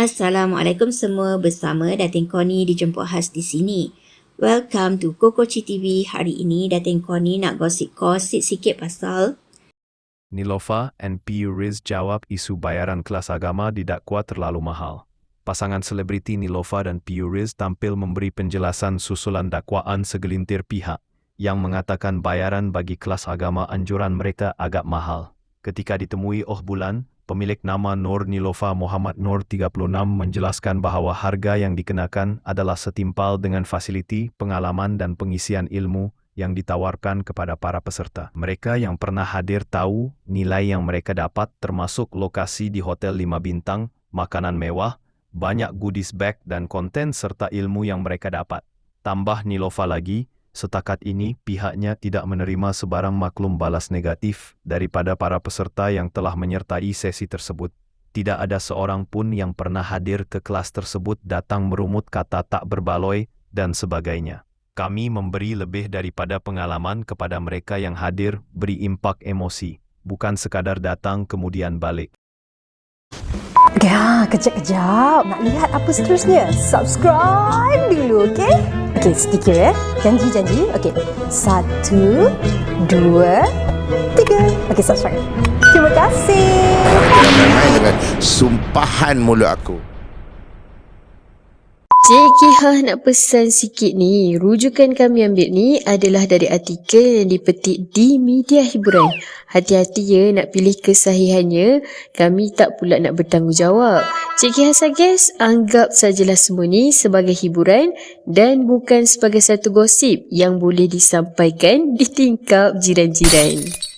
Assalamualaikum semua bersama Datin Koni dijemput khas di sini. Welcome to Kokoci TV. Hari ini Datin Koni nak gosip-gosip sikit pasal Nilofa and PU Riz jawab isu bayaran kelas agama didakwa terlalu mahal. Pasangan selebriti Nilofa dan PU Riz tampil memberi penjelasan susulan dakwaan segelintir pihak yang mengatakan bayaran bagi kelas agama anjuran mereka agak mahal. Ketika ditemui Oh Bulan, pemilik nama Nur Nilofa Muhammad Nur 36 menjelaskan bahawa harga yang dikenakan adalah setimpal dengan fasiliti, pengalaman dan pengisian ilmu yang ditawarkan kepada para peserta. Mereka yang pernah hadir tahu nilai yang mereka dapat termasuk lokasi di hotel 5 bintang, makanan mewah, banyak goodies bag dan konten serta ilmu yang mereka dapat. Tambah Nilofa lagi, setakat ini pihaknya tidak menerima sebarang maklum balas negatif daripada para peserta yang telah menyertai sesi tersebut. Tidak ada seorang pun yang pernah hadir ke kelas tersebut datang merumut kata tak berbaloi dan sebagainya. Kami memberi lebih daripada pengalaman kepada mereka yang hadir beri impak emosi, bukan sekadar datang kemudian balik. Ya, kejap-kejap. Nak lihat apa seterusnya? Subscribe dulu, okey? Okey, sedikit ya. Janji-janji. Okey. Satu, dua, tiga. Okey, subscribe. Terima kasih. Jangan main-main dengan sumpahan mulut aku. Cik Kihah nak pesan sikit ni. Rujukan kami ambil ni adalah dari artikel yang dipetik di media hiburan. Hati-hati ya nak pilih kesahihannya. Kami tak pula nak bertanggungjawab. Cik Kihah suggest anggap sajalah semua ni sebagai hiburan dan bukan sebagai satu gosip yang boleh disampaikan di tingkap jiran-jiran.